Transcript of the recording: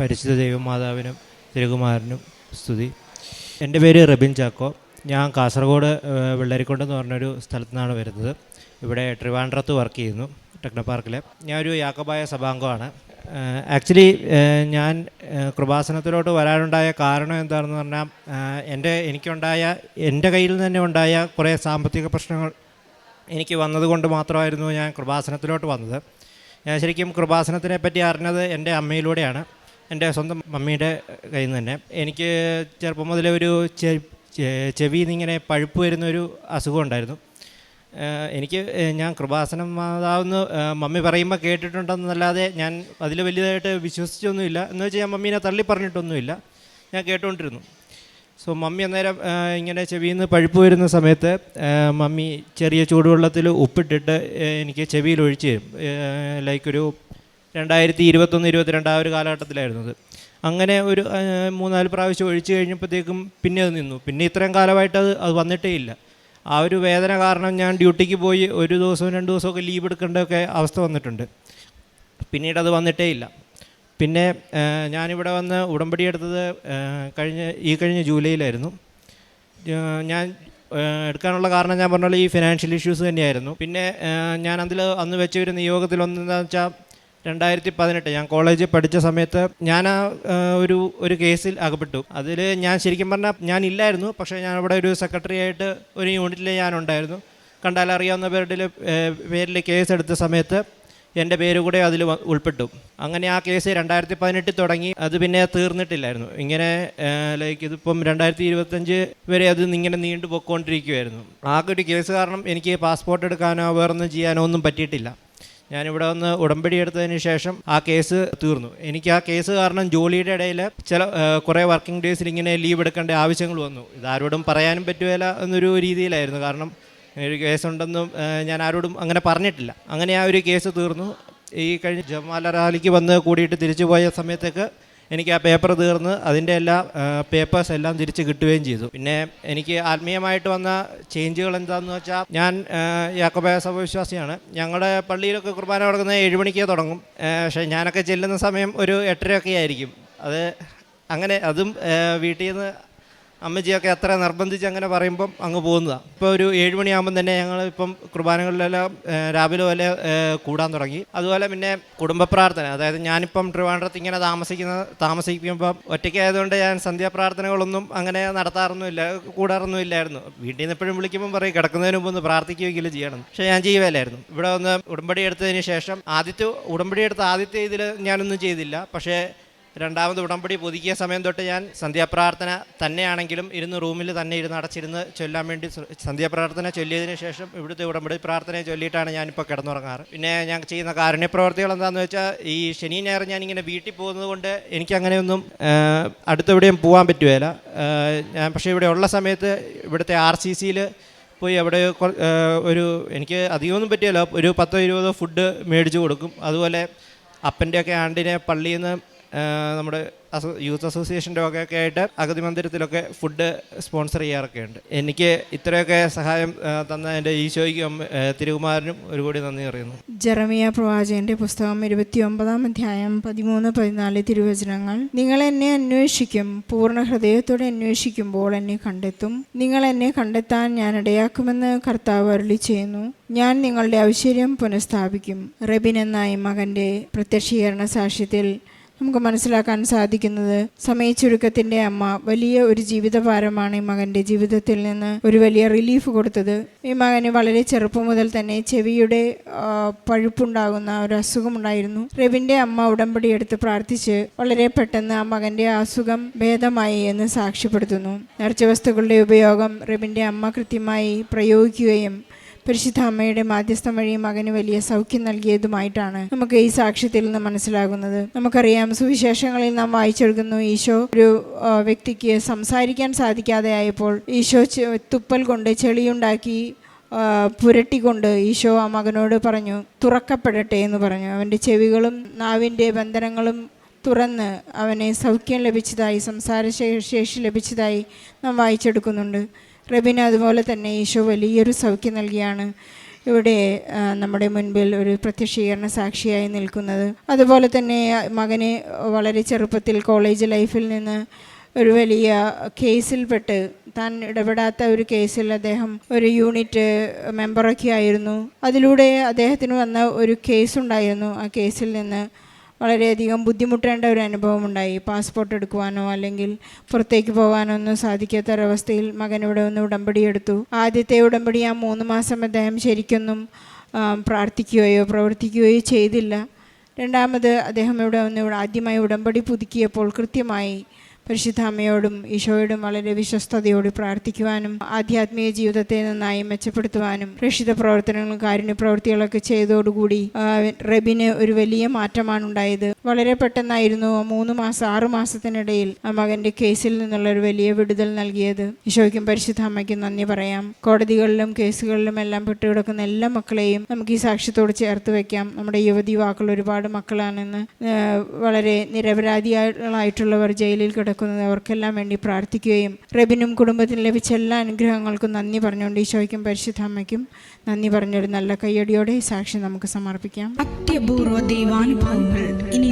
പരിശുദ്ധ ദൈവമാതാവിനും തിരുകുമാരനും സ്തുതി. എന്റെ പേര് റബിൻ ചാക്കോ. ഞാൻ കാസർഗോഡ് ഏഹ്, എന്ന് പറഞ്ഞൊരു സ്ഥലത്തു നിന്നാണ് വരുന്നത്. ഇവിടെ ട്രിവാൻഡ്രത്ത് വർക്ക് ചെയ്യുന്നു ടെക്നോ പാർക്കിൽ ഞാനൊരു യാക്കബായ സഭാംഗമാണ്. ആക്ച്വലി ഞാൻ കൃപാസനത്തിലോട്ട് വരാനുണ്ടായ കാരണം എന്താണെന്ന് പറഞ്ഞാൽ എന്റെ എനിക്കുണ്ടായ എന്റെ കയ്യിൽ തന്നെ ഉണ്ടായ കുറേ സാമ്പത്തിക പ്രശ്നങ്ങൾ എനിക്ക് വന്നതുകൊണ്ട് മാത്രമായിരുന്നു ഞാൻ കൃപാസനത്തിലോട്ട് വന്നത്. ഞാൻ ശരിക്കും കൃപാസനത്തിനെ പറ്റി അറിഞ്ഞത് എന്റെ അമ്മയിലൂടെയാണ്. എന്റെ സ്വന്തം മമ്മിയുടെ കയ്യിൽ നിന്ന് തന്നെ. എനിക്ക് ചെറുപ്പം മുതലേ ഒരു ചെവിയിൽ നിന്നിങ്ങനെ പഴുപ്പ് വരുന്ന ഒരു അസുഖം ഉണ്ടായിരുന്നു. എനിക്ക് ഞാൻ കൃപാസനം മാതാവെന്ന് മമ്മി പറയുമ്പോൾ കേട്ടിട്ടുണ്ടെന്നല്ലാതെ ഞാൻ അതിൽ വലിയതായിട്ട് വിശ്വസിച്ചൊന്നുമില്ല. എന്ന് വെച്ചാൽ ഞാൻ മമ്മീനെ തള്ളി പറഞ്ഞിട്ടൊന്നുമില്ല. ഞാൻ കേട്ടുകൊണ്ടിരുന്നു സോ മമ്മി അന്നേരം ഇങ്ങനെ ചെവിയിൽ നിന്ന് പഴുപ്പ് വരുന്ന സമയത്ത് മമ്മി ചെറിയ ചൂടുവെള്ളത്തിൽ ഉപ്പിട്ടിട്ട് എനിക്ക് ചെവിയിൽ ഒഴിച്ച് തരും. ലൈക്ക് ഒരു രണ്ടായിരത്തി ഇരുപത്തൊന്ന് ഇരുപത്തിരണ്ട് ആ ഒരു കാലഘട്ടത്തിലായിരുന്നു അത്. അങ്ങനെ ഒരു മൂന്നാൽ പ്രാവശ്യം ഒഴിച്ചു കഴിഞ്ഞപ്പോഴത്തേക്കും പിന്നെ അത് നിന്നു. പിന്നെ ഇത്രയും കാലമായിട്ട് അത് അത് വന്നിട്ടേ ഇല്ല ആ ഒരു വേദന കാരണം ഞാൻ ഡ്യൂട്ടിക്ക് പോയി ഒരു ദിവസവും രണ്ട് ദിവസമൊക്കെ ലീവ് എടുക്കേണ്ടതൊക്കെ അവസ്ഥ വന്നിട്ടുണ്ട്. പിന്നീട് അത് വന്നിട്ടേ ഇല്ല പിന്നെ ഞാനിവിടെ വന്ന് ഉടമ്പടി എടുത്തത് കഴിഞ്ഞ ഈ കഴിഞ്ഞ ജൂലൈയിലായിരുന്നു. ഞാൻ എടുക്കാനുള്ള കാരണം ഞാൻ പറഞ്ഞ ഈ ഫിനാൻഷ്യൽ ഇഷ്യൂസ് തന്നെയായിരുന്നു. പിന്നെ ഞാൻ അതിൽ അന്ന് വെച്ച ഒരു നിയോഗത്തിൽ ഒന്നെന്താണെന്ന് വെച്ചാൽ രണ്ടായിരത്തി പതിനെട്ട് ഞാൻ കോളേജിൽ പഠിച്ച സമയത്ത് ഞാൻ ആ ഒരു ഒരു കേസിൽ അകപ്പെട്ടു. അതിൽ ഞാൻ ശരിക്കും പറഞ്ഞാൽ ഞാൻ ഇല്ലായിരുന്നു. പക്ഷേ ഞാൻ അവിടെ ഒരു സെക്രട്ടറി ആയിട്ട് ഒരു യൂണിറ്റിൽ ഞാനുണ്ടായിരുന്നു കണ്ടാൽ അറിയാവുന്ന പേരുടെ പേരിൽ കേസ് എടുത്ത സമയത്ത് എന്റെ പേര് കൂടെ അതിൽ ഉൾപ്പെട്ടു. അങ്ങനെ ആ കേസ് രണ്ടായിരത്തി പതിനെട്ടിൽ തുടങ്ങി. അത് പിന്നെ തീർന്നിട്ടില്ലായിരുന്നു. ഇങ്ങനെ ലൈക്ക് ഇതിപ്പം രണ്ടായിരത്തി ഇരുപത്തഞ്ച് വരെ അത് ഇങ്ങനെ നീണ്ടു പോയിക്കൊണ്ടിരിക്കുമായിരുന്നു ആ ഒരു കേസ് കാരണം എനിക്ക് പാസ്പോർട്ട് എടുക്കാനോ വേറൊന്നും ചെയ്യാനോ ഒന്നും പറ്റിയിട്ടില്ല. ഞാനിവിടെ വന്ന് ഉടമ്പടി എടുത്തതിന് ശേഷം ആ കേസ് തീർന്നു. എനിക്ക് ആ കേസ് കാരണം ജോലിയുടെ ഇടയിൽ ചില കുറേ വർക്കിംഗ് ഡേയ്സിൽ ഇങ്ങനെ ലീവ് എടുക്കേണ്ട ആവശ്യങ്ങൾ വന്നു. ഇതാരോടും പറയാനും പറ്റുകയില്ല എന്നൊരു രീതിയിലായിരുന്നു. കാരണം ഒരു കേസുണ്ടെന്നും ഞാൻ ആരോടും അങ്ങനെ പറഞ്ഞിട്ടില്ല. അങ്ങനെ ആ ഒരു കേസ് തീർന്നു. ഈ കഴിഞ്ഞ ജമാല റാലിക്ക് വന്ന് കൂടിയിട്ട് തിരിച്ചു പോയ സമയത്തേക്ക് എനിക്ക് ആ പേപ്പർ തീർന്ന് അതിന്റെ എല്ലാ പേപ്പേഴ്സ് എല്ലാം തിരിച്ച് കിട്ടുകയും ചെയ്തു. പിന്നെ എനിക്ക് ആത്മീയമായിട്ട് വന്ന ചേഞ്ചുകൾ എന്താണെന്ന് വെച്ചാൽ ഞാൻ യാക്കോബായ സഭവിശ്വാസിയാണ്. ഞങ്ങളുടെ പള്ളിയിലൊക്കെ കുർബാന തുടങ്ങുന്നത് ഏഴ് മണിക്കേ തുടങ്ങും. പക്ഷേ ഞാനൊക്കെ ചെല്ലുന്ന സമയം ഒരു എട്ടരയൊക്കെ ആയിരിക്കും. അത് അങ്ങനെ അതും വീട്ടിൽ നിന്ന് അമ്മച്ചിയൊക്കെ അത്ര നിർബന്ധിച്ച് അങ്ങനെ പറയുമ്പം അങ്ങ് പോകുന്നതാണ് ഇപ്പോൾ ഒരു ഏഴുമണിയാകുമ്പം തന്നെ ഞങ്ങൾ ഇപ്പം കുർബാനകളിലെല്ലാം രാവിലെ പോലെ കൂടാൻ തുടങ്ങി. അതുപോലെ പിന്നെ കുടുംബ പ്രാർത്ഥന. അതായത് ഞാനിപ്പം ട്രിവാൻഡ്രത്ത് ഇങ്ങനെ താമസിക്കുന്ന താമസിക്കുമ്പം ഒറ്റയ്ക്കായതുകൊണ്ട് ഞാൻ സന്ധ്യാപ്രാർത്ഥനകളൊന്നും അങ്ങനെ നടത്താറൊന്നുമില്ല കൂടാറൊന്നും ഇല്ലായിരുന്നു വീട്ടിൽ നിന്ന് എപ്പോഴും വിളിക്കുമ്പം പറയും കിടക്കുന്നതിന് മുമ്പ് ഒന്ന് പ്രാർത്ഥിക്കുകയെങ്കിലും ചെയ്യണം പക്ഷേ ഞാൻ ചെയ്യുകയില്ലായിരുന്നു. ഇവിടെ ഒന്ന് ഉടമ്പടി എടുത്തതിന് ശേഷം ആദ്യത്തെ ഉടമ്പടി എടുത്ത ആദ്യത്തെ ഇതിൽ ഞാനൊന്നും ചെയ്തില്ല. പക്ഷേ രണ്ടാമത് ഉടമ്പടി പുതുക്കിയ സമയം തൊട്ട് ഞാൻ സന്ധ്യാപ്രാർത്ഥന തന്നെയാണെങ്കിലും ഇരുന്ന് റൂമിൽ തന്നെ ഇരുന്ന് അടച്ചിരുന്ന് ചൊല്ലാൻ വേണ്ടി സന്ധ്യാപ്രാർത്ഥന ചൊല്ലിയതിന് ശേഷം ഇവിടുത്തെ ഉടമ്പടി പ്രാർത്ഥനയെ ചൊല്ലിയിട്ടാണ് ഞാനിപ്പോൾ കിടന്നുറങ്ങാറ്. പിന്നെ ഞാൻ ചെയ്യുന്ന കാരുണ്യ പ്രവർത്തികൾ എന്താണെന്ന് വെച്ചാൽ ഈ ശനി ഞായർ ഞാനിങ്ങനെ വീട്ടിൽ പോകുന്നത് കൊണ്ട് എനിക്കങ്ങനെയൊന്നും അടുത്തെവിടെയും പോകാൻ പറ്റുകയില്ല ഞാൻ പക്ഷേ ഇവിടെ ഉള്ള സമയത്ത് ഇവിടുത്തെ ആർ സി സിയിൽ പോയി അവിടെ ഒരു എനിക്ക് അധികമൊന്നും പറ്റിയല്ല. ഒരു പത്തോ ഇരുപതോ ഫുഡ് മേടിച്ചു കൊടുക്കും. അതുപോലെ അപ്പന്റെയൊക്കെ ആണ്ടിനെ പള്ളിയിൽ നിന്ന് നമ്മുടെ യൂത്ത് അസോസിയേഷന്റെ ഒക്കെ ആയിട്ട് അഗതി മന്ദിരത്തിലൊക്കെ ഫുഡ് സ്പോൺസർ ചെയ്യാറൊക്കെ ഉണ്ട് എനിക്ക് ഇത്രയൊക്കെ സഹായം തന്ന എന്റെ ഈശോയ്ക്കും ഏഹ് ഒരു കൂടി നന്ദി അറിയുന്നു ജെറമിയ പ്രവാചകന്റെ പുസ്തകം ഇരുപത്തി ഒമ്പതാം അധ്യായം പതിമൂന്ന് പതിനാല് തിരുവചനങ്ങൾ. നിങ്ങൾ എന്നെ അന്വേഷിക്കും പൂർണ ഹൃദയത്തോടെ അന്വേഷിക്കുമ്പോൾ എന്നെ കണ്ടെത്തും. നിങ്ങൾ എന്നെ കണ്ടെത്താൻ ഞാൻ ഇടയാക്കുമെന്ന് കർത്താവ് അരുളി ചെയ്യുന്നു. ഞാൻ നിങ്ങളുടെ ഐശ്വര്യം പുനഃസ്ഥാപിക്കും. റബിൻ എന്നായി മകന്റെ പ്രത്യക്ഷീകരണ സാക്ഷ്യത്തിൽ നമുക്ക് മനസ്സിലാക്കാൻ സാധിക്കുന്നത് സമയച്ചുരുക്കത്തിന്റെ അമ്മ വലിയ ഒരു ജീവിതഭാരമാണ് ഈ മകന്റെ ജീവിതത്തിൽ നിന്ന് ഒരു വലിയ റിലീഫ് കൊടുത്തത്. ഈ മകന് വളരെ ചെറുപ്പം മുതൽ തന്നെ ചെവിയുടെ പഴുപ്പുണ്ടാകുന്ന ഒരു അസുഖമുണ്ടായിരുന്നു. റെബിന്റെ അമ്മ ഉടമ്പടി എടുത്ത് പ്രാർത്ഥിച്ച് വളരെ പെട്ടെന്ന് ആ മകന്റെ അസുഖം ഭേദമായി എന്ന് സാക്ഷ്യപ്പെടുത്തുന്നു. നേർച്ച വസ്തുക്കളുടെ ഉപയോഗം റെബിന്റെ അമ്മ കൃത്യമായി പ്രയോഗിക്കുകയും പരിശുദ്ധ അമ്മയുടെ മാധ്യസ്ഥം വഴി മകന് വലിയ സൗഖ്യം നൽകിയതുമായിട്ടാണ് നമുക്ക് ഈ സാക്ഷ്യത്തിൽ നിന്ന് മനസ്സിലാകുന്നത്. നമുക്കറിയാം സുവിശേഷങ്ങളിൽ നാം വായിച്ചെടുക്കുന്നു ഈശോ ഒരു വ്യക്തിക്ക് സംസാരിക്കാൻ സാധിക്കാതെ ആയപ്പോൾ ഈശോ തുപ്പൽ കൊണ്ട് ചെളിയുണ്ടാക്കി പുരട്ടിക്കൊണ്ട് ഈശോ ആ മകനോട് പറഞ്ഞു തുറക്കപ്പെടട്ടെ എന്ന് പറഞ്ഞു. അവന്റെ ചെവികളും നാവിന്റെ ബന്ധനങ്ങളും തുറന്ന് അവനെ സൗഖ്യം ലഭിച്ചതായി സംസാര ശേഷി ലഭിച്ചതായി നാം വായിച്ചെടുക്കുന്നുണ്ട്. റബിന് അതുപോലെ തന്നെ ഈശോ വലിയൊരു സൗഖ്യം നൽകിയാണ് ഇവിടെ നമ്മുടെ മുൻപിൽ ഒരു പ്രത്യക്ഷീകരണ സാക്ഷിയായി നിൽക്കുന്നത്. അതുപോലെ തന്നെ മകന് വളരെ ചെറുപ്പത്തിൽ കോളേജ് ലൈഫിൽ നിന്ന് ഒരു വലിയ കേസിൽപ്പെട്ട് താൻ ഇടപെടാത്ത ഒരു കേസിൽ അദ്ദേഹം ഒരു യൂണിറ്റ് മെമ്പറൊക്കെ ആയിരുന്നു. അതിലൂടെ അദ്ദേഹത്തിന് വന്ന ഒരു കേസുണ്ടായിരുന്നു ആ കേസിൽ നിന്ന് വളരെയധികം ബുദ്ധിമുട്ടേണ്ട ഒരു അനുഭവം ഉണ്ടായി പാസ്പോർട്ട് എടുക്കുവാനോ അല്ലെങ്കിൽ പുറത്തേക്ക് പോകാനോ ഒന്നും സാധിക്കാത്ത ഒരവസ്ഥയിൽ മകൻ ഇവിടെ ഒന്ന് ഉടമ്പടി എടുത്തു. ആദ്യത്തെ ഉടമ്പടി ആ മൂന്ന് മാസം അദ്ദേഹം ശരിക്കൊന്നും പ്രാർത്ഥിക്കുകയോ പ്രവർത്തിക്കുകയോ ചെയ്തില്ല. രണ്ടാമത് അദ്ദേഹം ഇവിടെ ഒന്ന് ആദ്യമായി ഉടമ്പടി പുതുക്കിയപ്പോൾ കൃത്യമായി പരിശുദ്ധ അമ്മയോടും ഈശോയോടും വളരെ വിശ്വസ്തയോട് പ്രാർത്ഥിക്കുവാനും ആധ്യാത്മിക ജീവിതത്തെ നന്നായി മെച്ചപ്പെടുത്തുവാനും രക്ഷിത പ്രവർത്തനങ്ങളും കാരുണ്യ പ്രവൃത്തികളൊക്കെ ചെയ്തതോടുകൂടി റബിന് ഒരു വലിയ മാറ്റമാണ് ഉണ്ടായത് വളരെ പെട്ടെന്നായിരുന്നു ആ മൂന്ന് മാസം ആറു മാസത്തിനിടയിൽ ആ മകന്റെ കേസിൽ നിന്നുള്ള ഒരു വലിയ വിടുതൽ നൽകിയത്. ഈശോയ്ക്കും പരിശുദ്ധ അമ്മയ്ക്കും നന്ദി പറയാം. കോടതികളിലും കേസുകളിലും എല്ലാം പെട്ടുകിടക്കുന്ന എല്ലാ മക്കളെയും നമുക്ക് ഈ സാക്ഷ്യത്തോട് ചേർത്ത് വെക്കാം. നമ്മുടെ യുവതി യുവാക്കൾ ഒരുപാട് മക്കളാണെന്ന് വളരെ നിരപരാധികളായിട്ടുള്ളവർ ജയിലിൽ കിടക്കുന്നത് അവർക്കെല്ലാം വേണ്ടി പ്രാർത്ഥിക്കുകയും റബിനും കുടുംബത്തിന് ലഭിച്ച എല്ലാ അനുഗ്രഹങ്ങൾക്കും നന്ദി പറഞ്ഞുകൊണ്ട് ഈശോയ്ക്കും പരിശുദ്ധ അമ്മയ്ക്കും നന്ദി പറഞ്ഞൊരു നല്ല കയ്യടിയോടെ ഈ സാക്ഷ്യം നമുക്ക് സമർപ്പിക്കാം. അത്യപൂർവ ദൈവാനുഭവങ്ങൾ ഇനി